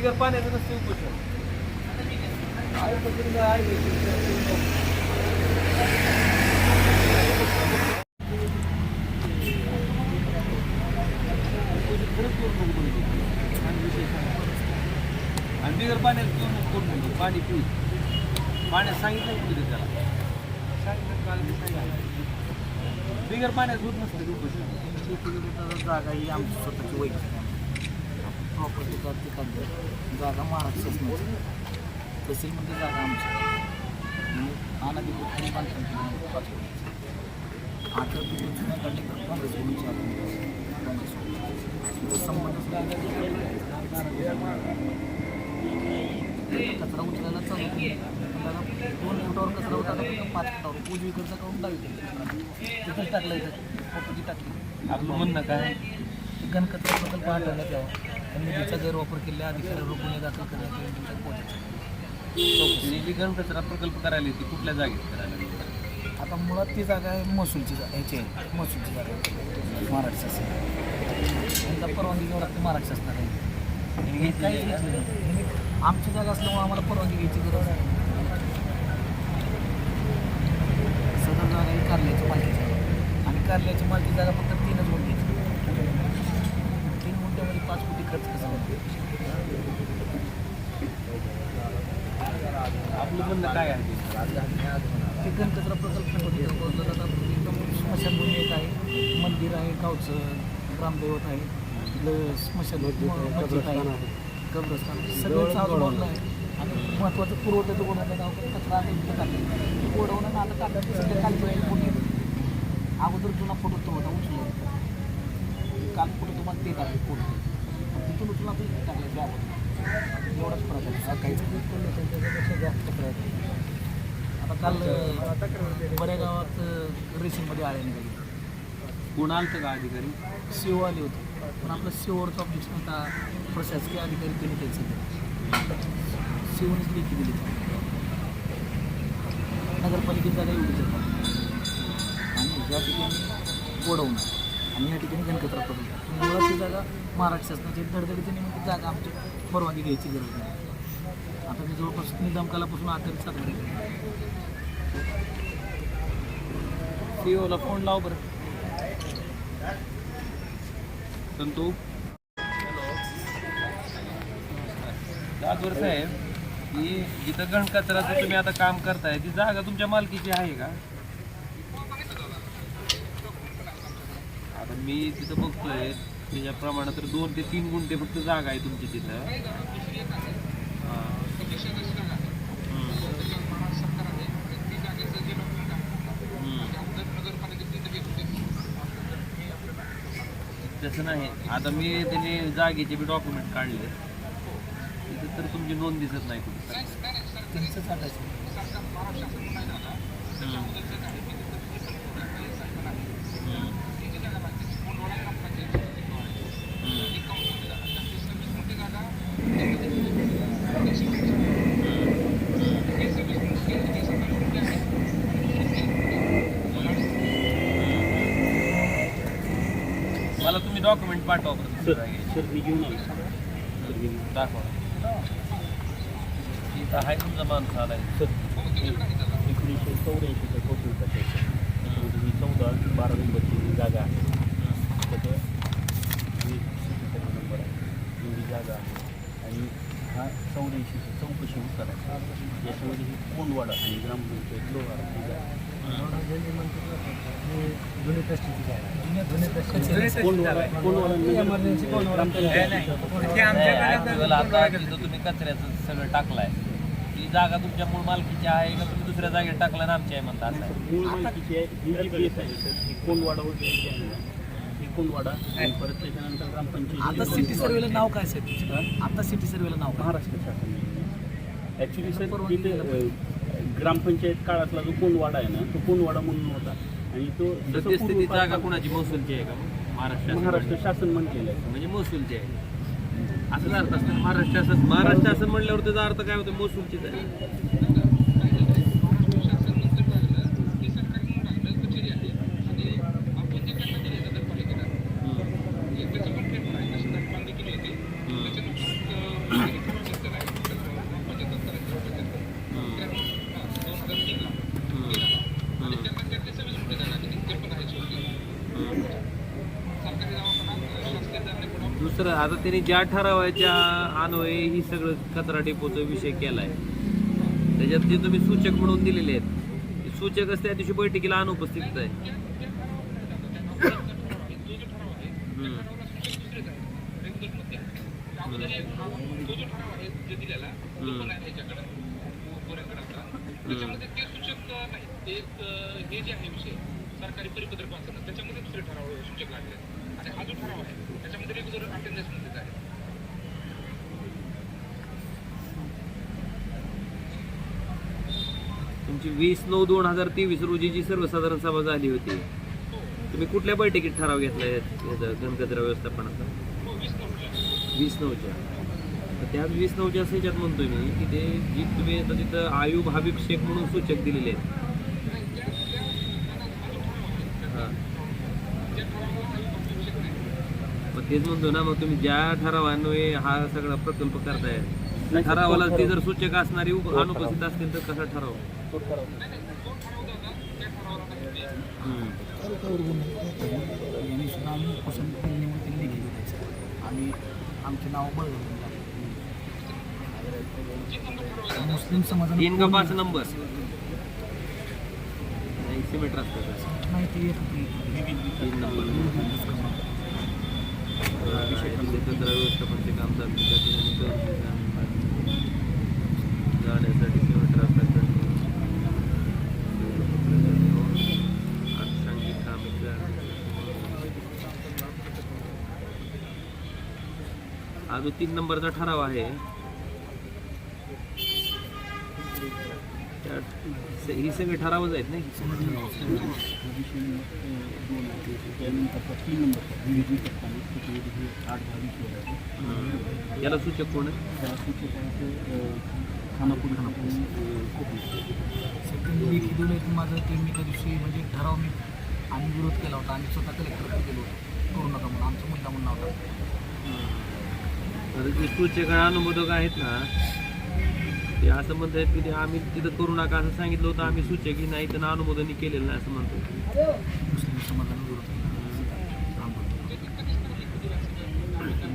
बिगर पाण्याचं नसते उपोषण. आणि बिगर पाण्यात पिऊन कोण म्हणतो? पाणी पिऊ पाण्यात सांगितलं कुठे त्याला? सांगितलं काल बिगर पाण्यात दूध नसतं उपोषण? जागा ही आमची स्वतःची वैयक्तिक प्रॉपर्टीचा ठिकाणी जागा महाराष्ट्र शासनाची तहसीलमध्ये जागा आमची. आणि अनाधिकृत बांधकाम केलं. आठ जुन्या गल्ली काँग्रेस म्हणून. काँग्रेस कचरा उचलायला चालू दोन फुटावर कचरा होता. का पाच फुटावर. उजवीकडचा काढून डावीकडे तिथेच टाकलं इथं. फोटोची टाकली. आपलं म्हणणं काय? गणकचरा प्रकल्प हटवण्यात यावा त्या निधीचा गैरवापर केलेल्या अधिकाऱ्यावर गुन्हे दाखल करण्यात विघन कचरा प्रकल्प करायला येते कुठल्या जागेत करायला? आता मुळात ती जागा आहे महसूलची जा ह्याची आहे महसूलची जागा आहे. महाराष्ट्र शासन त्यांचा परवानगी घ्यावी लागते महाराष्ट्र काही आमची जागा असल्यामुळे आम्हाला परवानगी घ्यायची गरज आहे. सदर जागा ही कारल्याची मालकीची आहे आणि कारल्याची मालकी जागा फक्त तीनच गुंठ्याची तीन गुंठ्यामध्ये पाच कोटी खर्च कसा होतो आपलं म्हणणं काय आहे? ते कचरा प्रकल्प स्मशानभूमी एक आहे. मंदिर आहे गावचं ग्रामदैवत आहे. इथलं स्मशान मस्जिद आहे. कब्रस्तान सगळं आजूबाजूला आहे. आणि महत्त्वाचं पुरवठ्याचं कोणाचं गाव कचरा आहे. इथं टाकलं. ओढवणं आणि आता टाकायचं सध्या काल फोटो अगोदर जुना फोटो तो होता उचलला काल फोटो तुम्हाला ते टाकले फोटो. तिथून उचलून आपण इथे जॉब एवढाच फरक आहे सकाळीचा जास्त फरक आहे आता काल अं, बऱ्या गावात अं, आळे निघाली कोण आलतं का अधिकारी सीओ आले होते पण आपलं सीओवरचं ऑब्जेक्शन होता प्रशासकीय अधिकारी त्यांनी त्यांचं सीओनेच लेखी दिली नगरपालिकेत जागा एवढीच येतात आणि या ठिकाणी गोडवून आणि या ठिकाणी गणकचरा प्रकल्प मुळात ती जागा महाराष्ट्र शासनाची म्हणजे धडधडीच्या निमित्त जागा आमची परवानगी घ्यायची गरज नाही. आता मी जवळपास निजामकालापासून आधारित साधन सीओला फोन लाव बरं. संतू. दादवर साहेब की जिथं गणकचराचं तुम्ही आता काम करताय ती जागा तुमच्या मालकीची आहे का? आता मी तिथं बघतोय त्याच्याप्रमाणे तर दोन ते तीन गुंठे फक्त जागा आहे तुमची तिथं. हा. तसं नाही आता मी त्याने जागेचे बी डॉक्युमेंट काढले. तिथे तर तुमची नोंद दिसत नाही कुठे त्यांचं चालायचं मला तुम्ही डॉक्युमेंट पाठवा जागेचे. सर मी घेऊन आलो. दाखवा. इथं आहे तुमचा माणूस आलाय सर एकोणीसशे चौऱ्याऐंशीचा कोर्ट त्याच्यामध्ये ही चौदा बारा नंबरची जागा आहे. त्याचं नंबर आहे. एवढी जागा आहे. आणि हा चौऱ्याऐंशीचा चौकशी उत्तर आहे. याच्यामध्ये ही कोंडवाडा आणि ग्रामपंचायत लोहारा ही तुम्ही कचऱ्याचं सगळं टाकलाय ती जागा तुमच्या मूळ मालकीची आहे का तुम्ही दुसऱ्या जागेत टाकला ना आमची आहे म्हणता असं ही ही ही आणि परत त्याच्यानंतर आता ग्रामपंचायत सिटी सर्वेला नाव काय? साहेब आता सिटी सर्वेला नाव महाराष्ट्र शासन ॲक्च्युली सर ग्रामपंचायत काळातला जो कोंडवाडा आहे ना तो कोंडवाडा म्हणून होता. आणि तो सद्यस्थिती जागा कुणाची? महसूलची आहे का? महाराष्ट्र महाराष्ट्र शासन म्हणलेलं आहे. म्हणजे महसूलची आहे. असं अर्थ असतं महाराष्ट्र शासन महाराष्ट्र शासन म्हणल्यावर त्याचा अर्थ काय होतो? महसूलचीच आहे. दुसरं आता त्यांनी ज्या ठरावाच्या अन्वये ही सगळं कचरा डेपोचा विषय केला आहे त्याच्यात जे तुम्ही सूचक म्हणून दिलेले आहेत सूचक असते त्या दिवशी बैठकीला अनुपस्थित आहे हम्म. हम्म. हम्म. सरकारी परिपत्रक वाचलं त्याच्यामध्ये दुसरे ठराव सूचक लागले आणि हा जो ठराव आहे त्याच्यामध्ये रेग्युलर अटेंडन्समध्ये आहे तुमची वीस नऊ दोन हजार तेवीस रोजी जी सर्वसाधारण सभा झाली होती तुम्ही कुठल्या बैठकीत ठराव घेतला याचा घनकचरा व्यवस्थापनाचा वीस नऊच्या तर त्या वीस नऊच्या ह्याच्यात म्हणतोय मी की ते जी तुम्ही आता तिथं आयुब हबीब शेख म्हणून सूचक दिलेले आहेत हां. मग तेच म्हणतो ना मग तुम्ही ज्या ठरावान्वये हा सगळा प्रकल्प करताय त्या ठरावाला ते जर सूचक असणारी अनुपस्थित असतील तर कसा ठराव. यांनी सुद्धा आम्ही पसंत आमचे नाव मुस्लिम समाजाने तीन का पाच नंबर. नाही सिमेंट रस्ता नाही ते येत होती. तीन नंबर कचरा व्यवस्थापनचे काम चालू. त्या ठिकाणी करून जाण्यासाठी सिमेंट रस्ता करणे अनुषंगिक कामे करणे. हा जो तीन नंबरचा ठराव आहे. त्या- ही सगळे ठरावच आहेत नाही तीन नंबर याला सूचक कोण आहे? खानापूर खानापूर माझं ते मी त्या दिवशी म्हणजे ठराव मी आम्ही विरोध केला होता आम्ही स्वतः कलेक्टरकडे गेलो होतो करू नका म्हणून आमचा मुद्दा म्हणून होता आता जे सूचक आणि अनुमोदक आहेत ना ते असं म्हणतात की ते आम्ही तिथं करू नका असं सांगितलं होतं आम्ही सूचक ही नाही तर अनुमोदनही केलेलं नाही असं म्हणतो.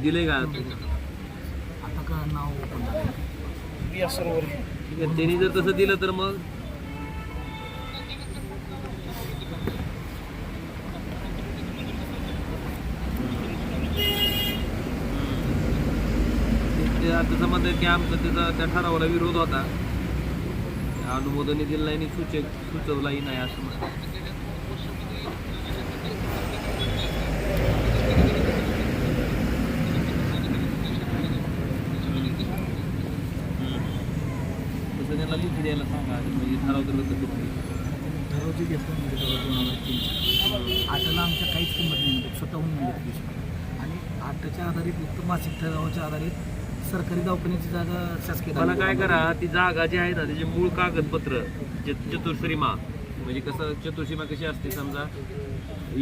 दिलंय का? आता का नाव त्यांनी जर तसं दिलं तर मग? ते आता आहे की आमचा त्याचा त्या ठरावाला विरोध होता. अनुमोदनही दिलं नाही सूचक सुचवलाही नाही असं म्हणतात. तसं त्यांना लिखी द्यायला सांगा. म्हणजे ठराव तर रद्द करून द्या. ठराव जे घेतलं म्हणजे तेव्हा आमच्या काहीच किंमत नाही स्वतःहून मिळत आणि आटाच्या आधारित फक्त मासिक ठरावाच्या आधारित सरकारी दवाखान्याची जागा शासकीय मला काय करा ती जागा जी आहे ना त्याचे मूळ कागदपत्र च- चतुर्श्रीमा म्हणजे कसं चतुर्सीमा कशी असते समजा?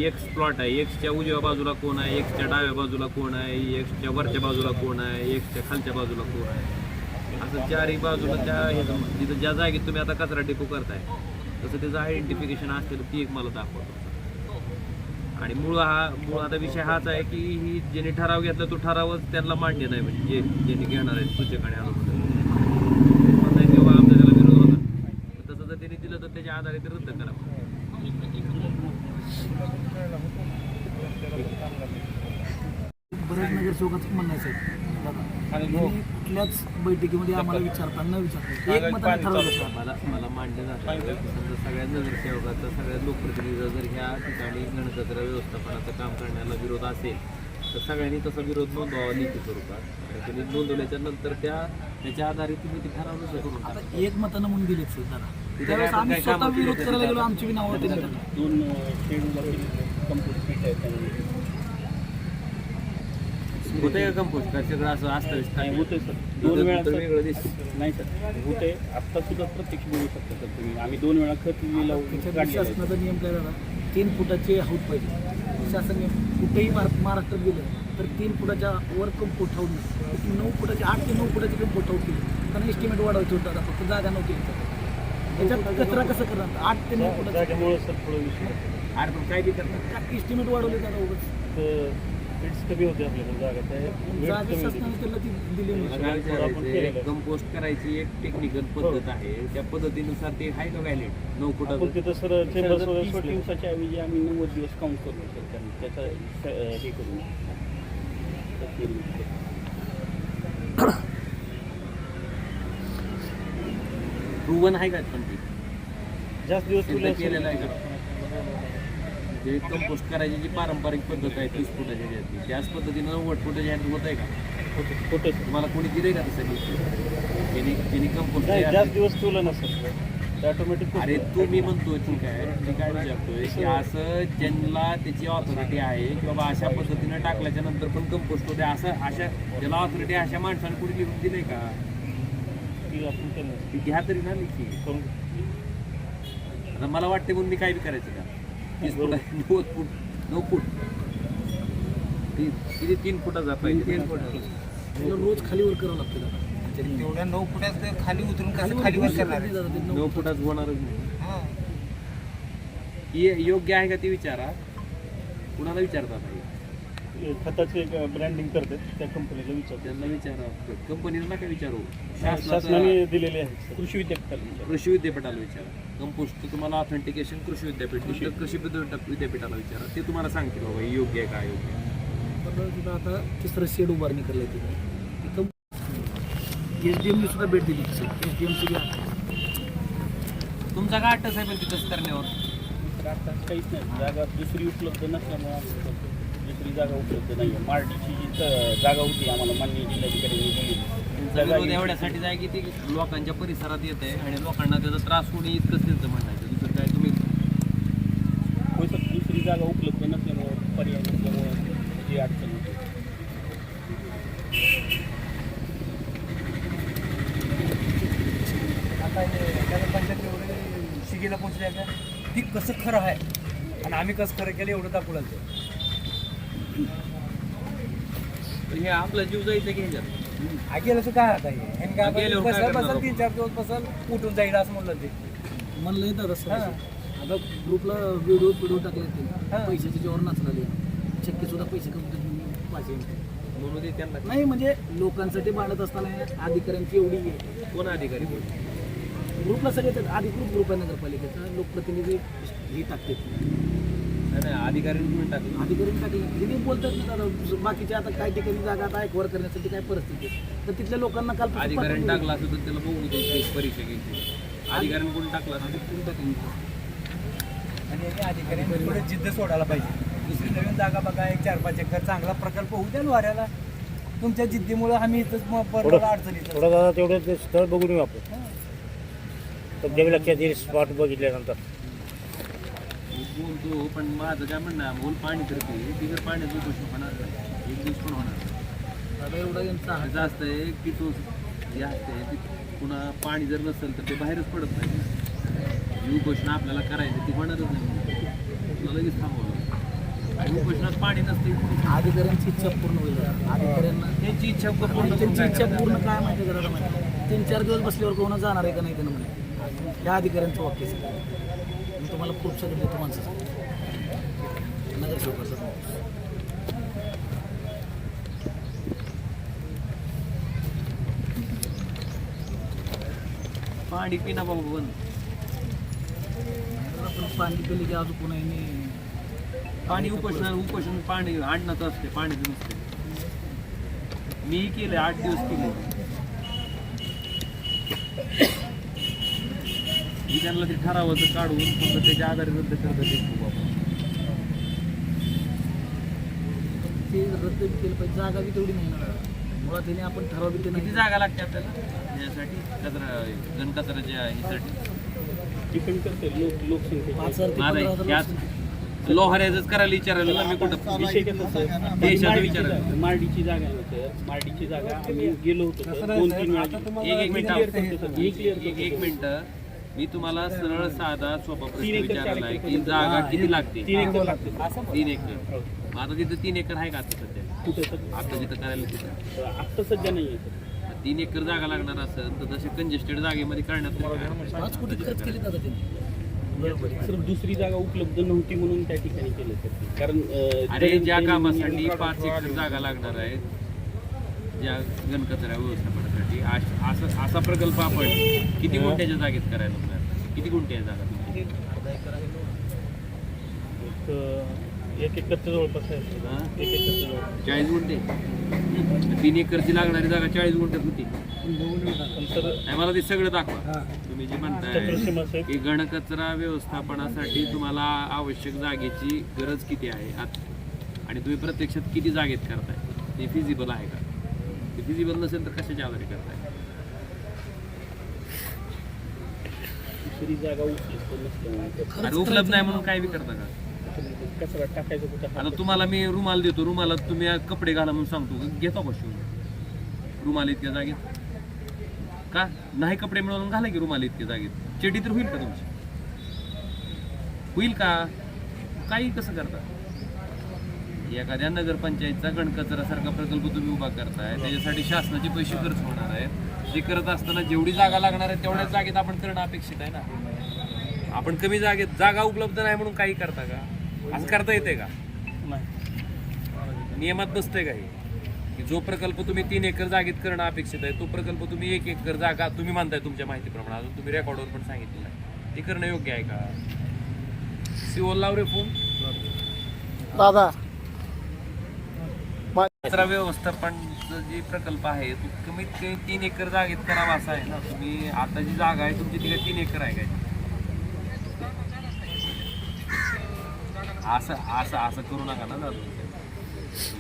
एक्स प्लॉट आहे एक्सच्या उजव्या बाजूला कोण आहे एक्सच्या डाव्या बाजूला कोण आहे एक्सच्या वरच्या बाजूला कोण आहे एक्सच्या खालच्या बाजूला कोण आहे. असं चारही बाजूला त्या जिथं ज्या जागेत तुम्ही आता कचरा टिपू करताय तसं त्याचं आयडेंटिफिकेशन असते तर ती एक मला दाखवतो. आणि मूळ हा मूळ आता विषय हाच आहे की ही ज्यांनी ठराव घेतला तो ठरावच त्यांना मान्य नाही म्हणजे जे ज्यांनी घेणार आहेत सूचक आणि अनुमोदन म्हणताय की बाबा आमचा त्याला विरोध होता. तसं जर त्यांनी दिलं तर त्याच्या आधारे ते रद्द करा बरेच नगरसेवकाचं म्हणणं आहे कुठल्याच बैठकीमध्ये आम्हाला विचारता न विचारता एक मताने ठरवलं मला मला मांडलं जातं. समजा सगळ्या नगरसेवकाचा सगळ्या लोकप्रतिनिधीचा जर ह्या ठिकाणी घनकचरा व्यवस्थापनाचं काम करण्याला विरोध असेल तर सगळ्यांनी तसा विरोध नोंदवावा लिखित स्वरूपात. आणि त्यांनी नोंदवल्याच्या नंतर त्या त्याच्या आधारे तुम्ही ते ठरावनुसार करून एक मतानं म्हणून दादा तिथे त्यावेळेस काय- आम्ही स्वतः विरोध करायला गेलो? आमची टाकली. दोन आहे होतंय का कंपोस्ट का सगळं असं असतं नाही होतंय सर. दोन वेळा वेगळं दिस नाही सर. होते आत्ता सुद्धा प्रत्यक्ष बघू शकता सर तुम्ही. आम्ही दोन वेळा खत लिहिला. शासनाचा नियम काय झाला? तीन फुटाचे हौद पाहिजे. शासन नियम. कुठेही महारा- महाराष्ट्रात गेलं तर तीन फुटाच्या वर कंपोस्ट हौद नाही. नऊ फुटाचे आठ ते नऊ फुटाचे कंपोस्ट हौद केले. कारण एस्टिमेट वाढवायचे होतं आता फक्त जागा नव्हती. त्याच्यात कचरा कसं करणार? आठ ते नऊ फुटाचे. त्याच्यामुळे सर थोडं विषय अरे पण काय बी करतात? एस्टिमेट वाढवले दादा उगाच? तर बिट्स कमी होते आपल्याकडे जागा. जागा. शासनाने त्याला ती दिली नाही. कंपोस्ट करायची एक टेक्निकल पद्धत आहे त्या पद्धतीनुसार ते आहे का व्हॅलिड नऊ आपण फुटाचं तिथं सर चेंबर्स वगैरे तीस सोडले दिवसाच्या ऐवजी आम्ही नव्वद दिवस काउंट करतो सर त्यांनी त्याचा अं, हे करून प्रूवन आहे का पण ती? जास्त दिवस सिद्ध केलेलं आहे का? जे कंपोस्ट करायची जी पारंपरिक पद्धत आहे तीस फुटाच्या ह्याच्यातली त्याच पद्धतीनं नव्वद फुटाच्या ह्यात होत आहे का? सर तुम्हाला कोणी दिलंय का तसं त्यांनी त्यांनी कंपोस्ट जास्त दिवस ठेवलं ना सर ते ऑटोमॅटिक अरे तू मी म्हणतो ठीक आहे मी काय विचारतोय की असं ज्यांना त्याची ऑथॉरिटी आहे की बाबा अशा पद्धतीनं टाकल्याच्या नंतर पण कंपोस्ट होते असं अशा ज्याला ऑथॉरिटी अशा माणसाने कुणी लिहून दिलंय का? ती घ्या तरी ना लिखी. आता मला वाटते म्हणून मी काय बी करायचं का? तीस फुट आहे, नव्वद फूट नऊ फूट. ती किती तीन फुटाचा पाहिजे तीन फुट. त्याला रोज खालीवर करावं लागतं त्याला. तेवढ्या नऊ फुटात ते खाली उतरून कसं खाली वर दिवस करणार नाही जात ते नऊ नऊ फुटाच होणारच नाही. हा. ये- योग्य आहे का ते विचारा? कुणाला विचारतात आहे खताचे ब्रँडिंग करतात त्या कंपनीला विचारतात त्यांना विचारा कंपनीला नका विचारू. शासनाने दिलेले आहेत. कृषी विद्यापीठाला विचार. कृषी विद्यापीठाला विचारा. कंपोस्ट तुम्हाला ऑथेंटिकेशन कृषी विद्यापीठ कृषी विद्या- विद्यापीठाला विचारा. ते तुम्हाला सांगतील बाबा योग्य आहे का? योग्य आहे. आता तिसरं शेड उभारणी करलं तिथं. एस डी एमने सुद्धा भेट दिली एस डी एमची तुमचा काय अट्टस आहे पण तिथंच करण्यावर. काहीच नाही. जागा दुसरी उपलब्ध नसल्यामुळे. दुसरी जागा उपलब्ध नाही आहे मार्डीची जी जागा होती आम्हाला मान्य जिल्हाधिकाऱ्यांनी दिली. विरोध एवढ्यासाठी आहे की ते लोकांच्या परिसरात येत आहे आणि लोकांना त्याचा त्रास होणे इतकंच त्यांचं म्हणणं आहे. दुसरं काय तुम्ही? होय सर दुसरी जागा उपलब्ध नसल्यामुळं पर्याय नसल्यामुळं जी अडचण होती. आता हे नगरपंचायत एवढे शिगेला पोहोचले का? ती कसं खरं आहे? आणि आम्ही कसं खरं केलं एवढं दाखवलं ते हे आपला जीव जायचं की ह्याच्यात? आगेलं तर काय आता हे. ह्यांनी काय गेल्यावर काय बसल करणार बसल? तीन चार दिवस बसल उठून जाईल असं म्हणलं ते. म्हणलं येतात असं हा. आता ग्रुपला व्हिडिओ व्हिडिओ टाकले ते हा. पैशाच्या जेव्हा नाचलेले शक्य सुद्धा पैसे कमवतात पाहिजे. म्हणून ते त्यांना. नाही म्हणजे लोकांसाठी भांडत असताना अधिकाऱ्यांची एवढी आहे. कोण अधिकारी बोल ग्रुपला सगळे ते अधिकृत ग्रुप आहे नगरपालिकेचा. लोकप्रतिनिधी हे टाकते अधिकाऱ्यांनी म्हणून टाकलं. अधिकारी टाकले तिथे बोलतात ना दादा बाकीच्या आता काही ठिकाणी जागा आता एकवर करण्यासाठी काय परिस्थिती आहे. तर तिथल्या लोकांना काल अधिकाऱ्यांनी टाकला असं तर त्याला बघू एक परीक्षा घ्यायची. अधिकाऱ्यांनी कोण टाकला आणि याने अधिकाऱ्यांनी थोडं जिद्द सोडायला पाहिजे. दुसरी नवीन जागा बघा एक चार पाच एकर चांगला प्रकल्प होऊ द्या ना वाऱ्याला. तुमच्या जिद्दीमुळे आम्ही इथंच मग परवाला अडचणीत. थोडं दादा तेवढं ते स्थळ बघून येऊ आपण. तुमच्या लक्षात येईल स्पॉट बघितल्यानंतर. बोलतो पण माझं काय म्हणणं बोल पाणी तर ते बिगर पाण्याचं उपोषण होणार नाही. एक दिवस पण होणार. दादा एवढा यांचा त्याचं असतं आहे की तो हे असते ते पुन्हा पाणी जर नसेल तर ते बाहेरच पडत नाही. ही उपोषण आपल्याला करायचं ती होणारच नाही. तुला लगेच थांबवलं आणि उपोषणात पाणी नसते अधिकाऱ्यांची इच्छा पूर्ण होईल अधिकाऱ्यांना त्यांची इच्छा पूर्ण त्यांची इच्छा? पूर्ण काय माहिती का दादा तीन चार दिवस बसल्यावर कोणा जाणार आहे का नाही त्यांना म्हणे. या अधिकाऱ्यांचं वाक्य तुम्हाला खूप सगळं देतो माणसाचं नगरसेवकाचं पाणी पिना बाबा बंद. जर आपण पाणी पिले की अजून यांनी पाणी उपोषण उपोषण पाणी आणण्याचं असते पाण्याचं नसते. मी केलं आठ दिवस केले मी त्यांना ते ठरावाचं काढून फक्त त्याच्या आधारे रद्द करता येतो बाबा ते रद्द बी केलं पाहिजे जागा बी तेवढी नाही ना मुळात त्याने आपण ठराव बी ते किती नाही. जागा लागते आपल्याला यासाठी कचरा घनकचऱ्याच्या ह्यासाठी. डिपेंड करते लोक लोकसंख्या. ते. लोहाऱ्याच करायला विचारायला ना मी कुठं? विषय कसं देशाचं मार्डीची विचार. जागा- मार्डीची जागा मार्डीची आम्ही गेलो होतो. सर दोन तीन वेळा एक एक मिनिट. एक एक मिनिट. मी तुम्हाला सरळ साधा सोपा प्रश्न तीन एकर, चार विचारला आहे. की जागा किती लागते तीन एकर लागते तीन एकर. मग आता तिथं तीन एकर आहे का आता सध्या? आता तिथं करायला तिथं. आत्ता सध्या नाही तीन एकर जागा लागणार असेल तर तसे कंजेस्टेड जागेमध्ये करण्यात दुसरी जागा उपलब्ध नव्हती म्हणून त्या ठिकाणी केलं. कारण अरे ज्या कामासाठी पाच एकर जागा लागणार आहे ज्या गणकचऱ्या व्यवस्थापनासाठी अश- असं असा प्रकल्प आपण किती गुंठ्याच्या जागेत करायला लागणार किती गुंठे आहे जागा तुमची? एक, अं, एक एकरच्या जवळपास आहे. हा? एक एकरच्या जवळ चाळीस गुंठे? तीन एकरची लागणारी जागा चाळीस गुंठ्यात होती. नाही मला ते सगळं दाखवा. तुम्ही जे म्हणताय की घनकचरा व्यवस्थापनासाठी तुम्हाला आवश्यक जागेची गरज किती आहे? आत- आणि तुम्ही प्रत्यक्षात किती जागेत करताय? ते फिजिबल आहे का? फिजिबल नसेल तर कशाच्या आधारे करताय? दुसरी जागा उपलब्ध नसल्यामुळे आणि उपलब्ध नाही म्हणून काय बी करता का? कचरा टाकायचं कुठं? आता तुम्हाला मी रुमाल देतो रुमालात तुम्ही कपडे घाला म्हणून सांगतो. घेतो का शिवून? रुमाल इतक्या जागेत? का? नाही कपडे मिळवून घाला की रुमाल इतक्या जागेत? चेडी तर होईल का तुमची? होईल का? काही कसं करता? एखाद्या नगरपंचायतचा गणकचऱ्यासारखा प्रकल्प तुम्ही उभा करताय त्याच्यासाठी शासनाचे पैसे खर्च होणार आहेत. ते करत असताना जेवढी जागा लागणार आहे तेवढ्याच जागेत आपण करणं अपेक्षित आहे ना? आपण कमी जागेत जागा उपलब्ध नाही म्हणून काही करता का? असं करता येते का? नाही. नियमात बसतंय का हे? की जो प्रकल्प तुम्ही तीन एकर जागेत करणं अपेक्षित आहे तो प्रकल्प तुम्ही एक एकर जागा तुम्ही मानताय तुमच्या माहितीप्रमाणे अजून तुम्ही रेकॉर्डवर पण सांगितलेलं आहे. ते करणं योग्य आहे का? सिओल लाव रे फोन दादा कचरा व्यवस्थापन जे प्रकल्प आहे तो कमीत कमी तीन एकर जागेत करावा असा आहे ना. तुम्ही आता जी जागा आहे तुमची तिकडे तीन एकर आहे काय? असं असं असं करू नका ना दादा.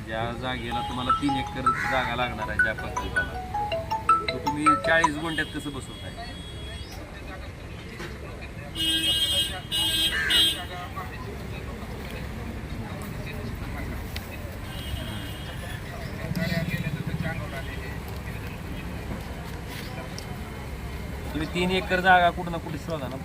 ज्या जागेला तुम्हाला तीन एकर जागा लागणार आहे ज्या प्रकल्पाला तो तुम्ही चाळीस गुंठ्यात कसं बसवत आहे तुम्ही तीन एकर जागा कुठं ना कुठे शोधा ना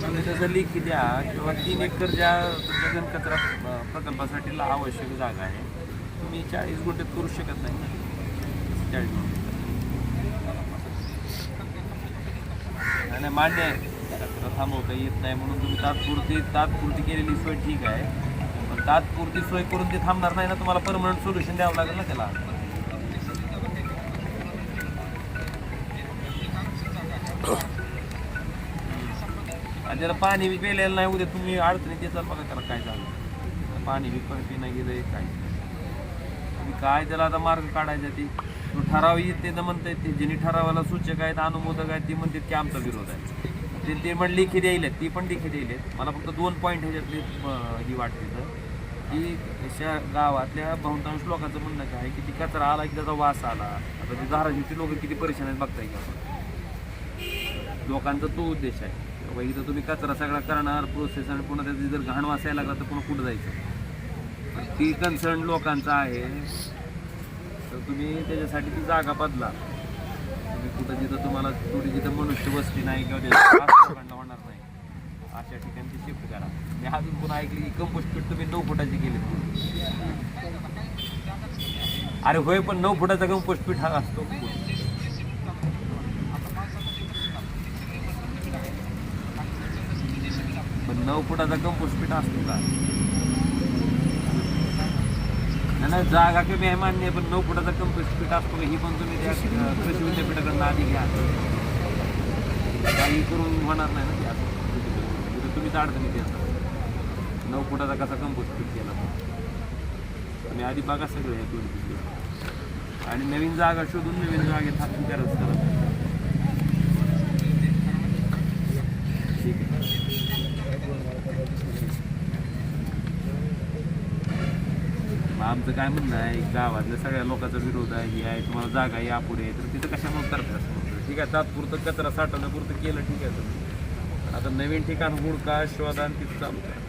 तुम्ही त्याचं लिखी द्या किंवा तीन एकर ज्या अं, प्रकल्पासाठी आवश्यक जागा आहे तुम्ही चाळीस गुंठ्यात करू शकत नाही. ना चाळीस गुंठे. नाही नाही, मान्य आहे कचरा थांबवता येत नाही म्हणून तुम्ही तात्पुरती तात्पुरती केलेली सोय ठीक आहे. तात्पुरती सोय करून ते थांबणार नाही ना तुम्हाला परमनंट सोल्युशन द्यावं लागेल ना त्याला. आणि त्याला पाणी बी पेलेलं नाही उद्या तुम्ही अडचणीत येतात बघा त्याला काय झालं. पाणी बी पण पिणं गेलं काय. तुम्ही काय त्याला आता मार्ग काढायचा ती? तो ठराव येते तर म्हणताय ते. ज्यांनी ठरावाला सूचक आहेत अनुमोदक आहेत ती म्हणतात की आमचा विरोध आहे. ते ते पण लिखी द्यायलेत ती पण लिखी द्यायलेत मला फक्त दोन पॉईंट ह्याच्यातले ही वाटते तर की अशा गावातल्या बहुतांश लोकांचं म्हणणं काय आहे की ती कचरा आला की त्याचा वास आला? आता ते धाराशिवची लोक किती परेशान आहेत बघताय की? आपण लोकांचा तो उद्देश आहे. बाबा इथं तुम्ही कचरा सगळा करणार प्रोसेस आणि पुन्हा त्याची जर घाण वासायला लागला तर पुन्हा कुठं जायचं? पण ती कन्सर्न लोकांचा आहे. तर तुम्ही त्याच्यासाठी ती जागा बदला. तुम्ही कुठं जिथं तुम्हाला थोडी जिथं मनुष्य वस्ती नाही किंवा होणार नाही अशा ठिकाणी ती शिफ्ट करा. मी अजून पुन्हा ऐकली की कंपोस्ट पीठ तुम्ही नऊ फुटाची केली अरे होय पण नऊ फुटाचा कंपोस्ट पीठ हा असतो. पण नऊ फुटाचा कंपोस्ट पीठ असतो का? नाही, नाही जागा कमी आहे मान्य पण नऊ फुटाचा कंपोस्ट पीठ असतो ही पण तुम्ही त्या कृषी विद्यापीठाकडनं आधी घ्या. काही करून होणार नाही ना ते असं. तिथं तुम्हीच अडचणीत येतात नऊ फुटाचा कसा कंपोस्ट पीठ केला तो. आधी बघा सगळं हे दोन तीन आणि नवीन जागा शोधून नवीन जागेत हात गरज करा. मग आमचं काय म्हणणं आहे गावातल्या सगळ्या लोकांचा विरोध आहे हे आहे तुम्हाला जागा आहे अपुरी आहे तर तिथं कशामुळे करतात असं ठीक आहे तात्पुरतं कचरा साठवण्यापुरतं केलं ठीक आहे. आता नवीन ठिकाण हुडका शोधा आणि तिथं चालू करा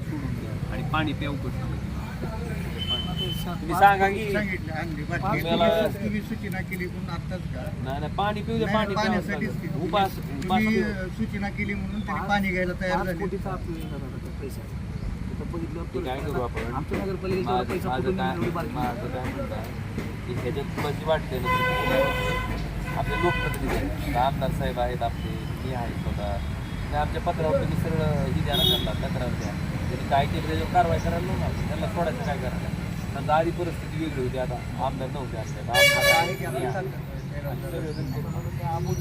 सोडून द्या आणि पाणी प्याऊ कसं तुम्ही सांगा की सूचना केली म्हणून आताच का? नाही नाही पाणी पिऊ नाही, पाणी प्यावं. उपास. सूचना केली म्हणून त्यांनी पाणी घ्यायला तयार झाले. काय करू आपण? माझं काय ह्याच्यात वाटते ना आपले लोकप्रतिनिधी आहेत. आमदार साहेब आहेत आपले मी आहे स्वतः. आणि आमच्या पत्रावर तुम्ही सरळ ही द्या ना त्यांना द्या. काय केलं त्याच्यावर कारवाई करायला लावू ना त्यांना सोडायचं काय करायला? समजा आधी परिस्थिती वेगळी होती आता. आमदार नव्हते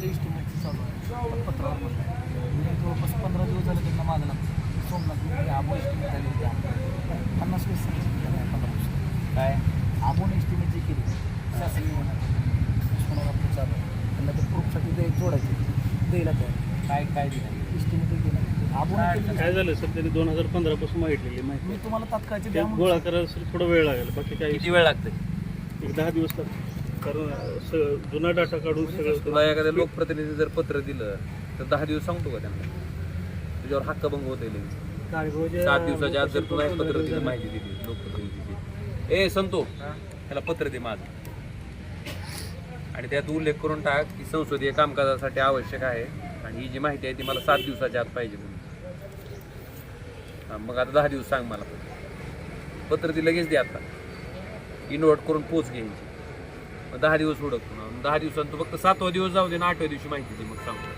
इस्टिमेटचं चालू आहे. पत्रावर म्हणजे जवळपास पंधरा दिवस झाले त्यांना सोमनाथ आंबो इस्टिमेट झाली होती. पन्नास वीस पंधरा काय? आंबोन इस्टिमेट जी केली शासकीय उस्मानाबादचं चालू आहे. त्यांना ते प्रूफसाठी ते जोडायचे. द्यायला तयार. काय काय दिलं? इस्टिमेट दिलं काय झालं सर त्यांनी दोन हजार पंधरा पासून मागितलेली माहिती. मी तुम्हाला तात्काळचे ते गोळा करायला सर थोडा वेळ लागेल बाकी काय किती वेळ लागते एक दहा दिवस लागतील. कारण स- जुना डाटा काढून सगळं तुला एखाद्या लोकप्रतिनिधी जर पत्र दिलं तर दहा दिवस सांगतो का त्यांना? तुझ्यावर हक्कभंग होता येईल सात दिवसाच्या आत जर तुला एक पत्र दिलं माहिती दिली लोकप्रतिनिधीची ए संतो ह्याला पत्र दे माझं. आणि त्यात उल्लेख करून टाक की संसदीय कामकाजासाठी आवश्यक आहे. आणि ही जी माहिती आहे ती मला सात दिवसाच्या आत पाहिजे म्हणून. हा, मग आता दहा दिवस सांग मला पत्र ती लगेच दे आता. इनवर्ट करून पोच घ्यायची. मग दहा दिवस उडकतो ना. मग दहा दिवसांत तू फक्त सातवा दिवस जाऊ दे ना आठव्या दिवशी माहिती दे मग सांगतो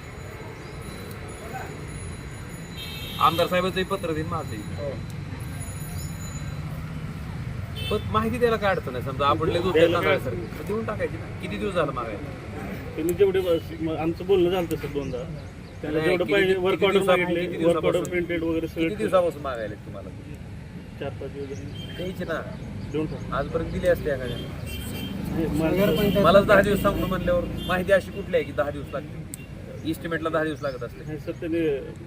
आमदार साहेबांचंही पत्र देईन माझंही. पण माहिती द्यायला काय अडचण आहे? समजा आपण लगेच देऊन टाकायची ना. किती दिवस झालं मागायला? त्यांनी जेवढे आमचं बोलणं झालं सर दोनदा. त्याला नाही, जेवढं किती- पाहिजे किती वर्क ऑर्डर दिवसा- मागितले किती वर्क ऑर्डर दिवसापासून? प्रिंटेड वगैरे किती सगळं दिवसापासून मागायला तुम्हाला? चार पाच दिवस द्यायची ना. देऊन टाक आजपर्यंत दिली असते एखाद्या. मला- मलाच दहा दिवस सांगतो म्हणल्यावर माहिती अशी कुठली आहे की दहा दिवस लागते इस्टिमेटला दहा दिवस लागत असते नाही, सर त्यांनी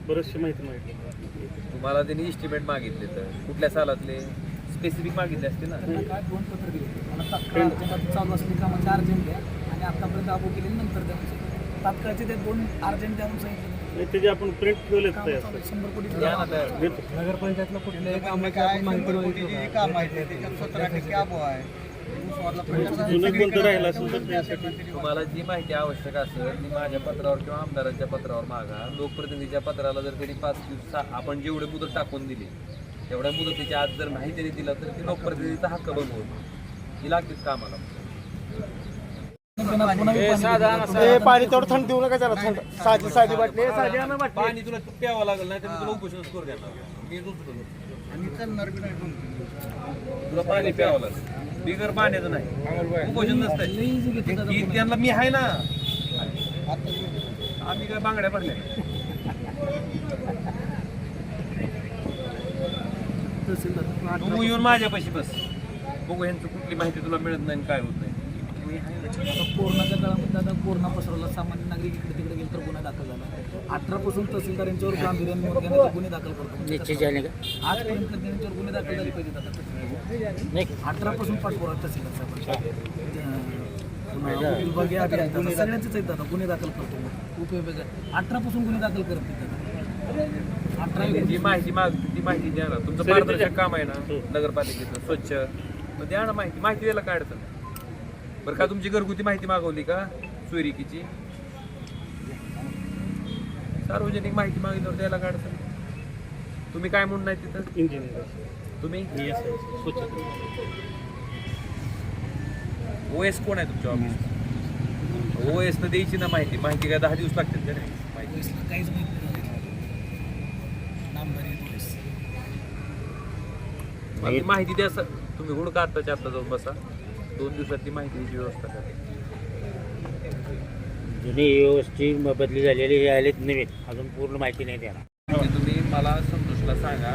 बरेचशी माहिती मागितली. तुम्हाला त्यांनी इस्टिमेट मागितले तर. कुठल्या सालातले? स्पेसिफिक मागितले असते ना. काय दोन पत्र दिले? मला तात्काळ अर्जंटात चालू असलेली कामाचे अर्जंट द्या आणि आतापर्यंत आबो केले नंतर द्या म्हणजे. तात्काळचे ते दोन अर्जंट द्या म्हणून सांगितलं त्याचे आपण प्रिंट काम आहे, शंभर कोटी नगरपंचायतला कुठल्याही कामाची काय शंभर कोटीची जी काम आहे त्याच्यात सतरा टक्के अभाव आहे. ऊसवाला प्रश्न जुनं कोणतं राहिलं असेल तर त्यासाठी. तुम्हाला जी माहिती आवश्यक असेल ती माझ्या पत्रावर किंवा आमदारांच्या पत्रावर मागा. लोकप्रतिनिधीच्या पत्राला जर त्यांनी पाच दिवस आपण जेवढे मुदत टाकून दिली तेवढ्या मुदतीच्या आत जर नाही त्यांनी दिला तर ती लोकप्रतिनिधीचा हक्क होतो ही लागतेच कामाला. पाणी पाणी तेवढं थंड देऊ नका जरा थंड. साधी साधी बाटली. साधी बाटली. पाणी तुला प्यावं लागेल नाही तर मी तुला उपोषण करू मी पण तुला पाणी प्यावं लागेल. बिगर पाण्याचं नाही. उपोषण नसतंय. की त्यांना मी आहे ना. आम्ही काय बांगड्या पडल्या? तू येऊन माझ्यापाशी बस. बघू यांचं कुठली माहिती तुला मिळत नाही आणि काय होत नाही. आता कोरोनाच्या काळामध्ये आता कोरोना पसरवला. सामान्य नागरिक इकडे तिकडे गेले तर गुन्हा दाखल झाला. अठरा पासून तहसीलदार यांच्यावर गांभीर्याने नोंद घेण्याचे गुन्हे दाखल करतो. आजपर्यंत त्यांच्यावर गुन्हे दाखल झाले पाहिजेत आता. नाही. अठरा पासून पाठपुरावा तहसीलदार साहेब पुन्हा विभागीय अभियंता. सगळ्यांचेच आहेत आता. गुन्हे दाखल करतो उपविभाग अठरा पासून गुन्हे दाखल करत अठरा जी माहिती माग ती माहिती द्या ना. तुमचं पारदर्शक काम आहे ना नगरपालिकेचं स्वच्छ. मग द्या ना माहिती. माहिती द्यायला काय अडचण. बरं का तुमची घरगुती माहिती मागवली का सोयरिकीची सार्वजनिक माहिती मागितल्यावर द्यायला अडचण? नाही. तुम्ही काय म्हणून नाही तिथं? इंजिनियर तुम्ही? मी एस कोण आहे तुमच्या ऑफिस ओएस न द्यायची ना माहिती. माहिती काय दहा दिवस लागतात का नाही. माहिती द्या सर. तुम्ही हुडका आत्ताच्या आत्ता जाऊन बसा. दोन दिवसात ती माहितीची व्यवस्था करा. जुनी व्यवस्थित बदली झालेली हे आलेत नवीन. अजून पूर्ण माहिती नाही देणार. ते तुम्ही मला संतोषला सांगा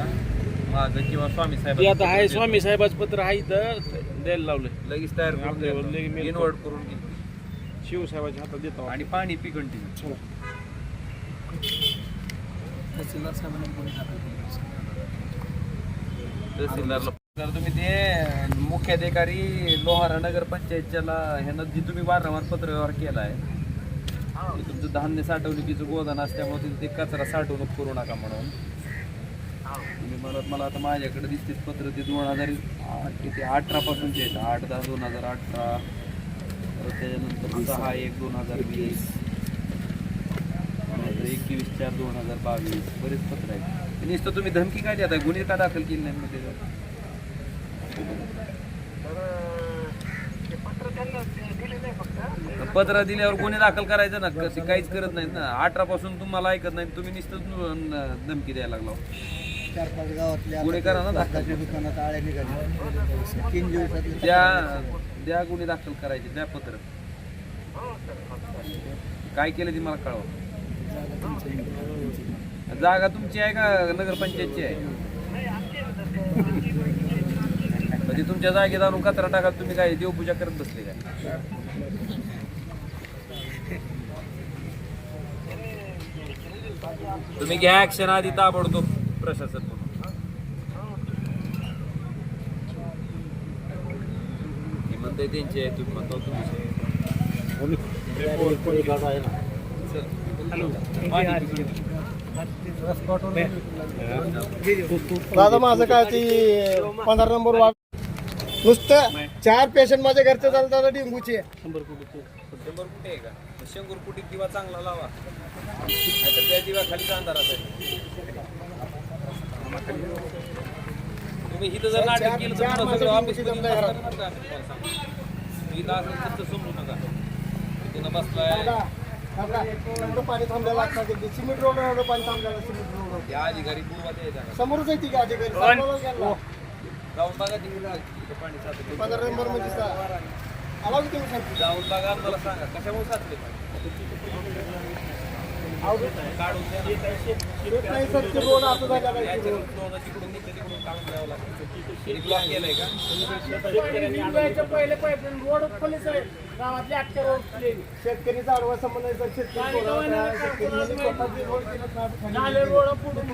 माझं किंवा स्वामी साहेब ते आता आहे स्वामी साहेबाचं पत्र आहे इथं द्यायला लावलंय. लगेच तयार करून आपल्यावर लगेच द्या mail इनवर्ट करून घे शिवसाहेबाच्या हातात देतो आणि पाणी पी कंटिन्यू तहसीलदार साहेबांनी तहसीलदारला तर तुम्ही ते मुख्याधिकारी लोहारा नगर पंचायतच्याला ह्यानं जी तुम्ही वारंवार पत्रव्यवहार केला आहे तुमचं धान्य साठवणुकीचं गोदान असल्यामुळे तिथे ते कचरा साठवणूक करू नका म्हणून. तुम्ही म्हणत मला आता माझ्याकडे दिसते पत्र ते दोन हजार किती अठरा पासूनचे आहेत. आठ दहा दोन हजार अठरा. परत त्याच्यानंतर सहा एक दोन हजार वीस. एकवीस चार दोन हजार बावीस. बरेच पत्र आहेत. नुसतं तुम्ही धमकी काय देताय? गुन्हे का दाखल केली नाही मग त्याच्यावर? पत्र दिल्यावर गुन्हे दाखल करायचं ना? कसे काहीच करत नाहीत ना. अठरा पासून तुम्हाला ऐकत नाही तुम्ही नुसतं धमकी द्यायला लागला. चार पाच गावातल्या गुन्हे करा ना दाखल. स्वतःच्या दुकानात आळ्या निघाल्या. तीन दिवसातले द्या द्या गुन्हे दाखल करायचे. द्या पत्र. काय केलं ते मला कळवा. जागा तुमची आहे का नगरपंचायतची आहे? म्हणजे तुमच्या जागेत आणून कचरा टाका तुम्ही काय देवपूजा करत बसले काय? तुम्ही घ्या ऍक्शन आधी ताबडतोब प्रशासन म्हणते त्यांचे आहे, तुम्ही म्हणता तुमचे दादा माझं काय ती पंधरा नंबर वाट नुसतं चार पेशंट माझ्या घरचे दादा डेंगूचे. शंभर कुठे आहे का? शंभर कुठे दिवा चांगला लावा. नाहीतर त्या दिवा खाली अंधारात आहे तुम्ही इथं जर नाटक केलं तर सगळं ऑफिस. इथं असं तसं समजू नका. इथं बसलाय. पाणी ते सिमेंट रोड पाणी थांबलेलं सिमेंट रोड अधिकारी समोरच आहे ती गेला. जाऊन बघा इथं पाणी साचले पंधरा नंबरमध्ये आला तुम्ही जाऊन बघा मला सांगा कशामुळे साचले पहिले पाईपलाईन रोड खोलीच आहे गावातले रोड खुले. संबंध शेतकरी रोड पुढून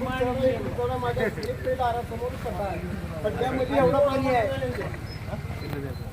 माझ्या दारासमोर पण त्यामध्ये एवढं पाणी आहे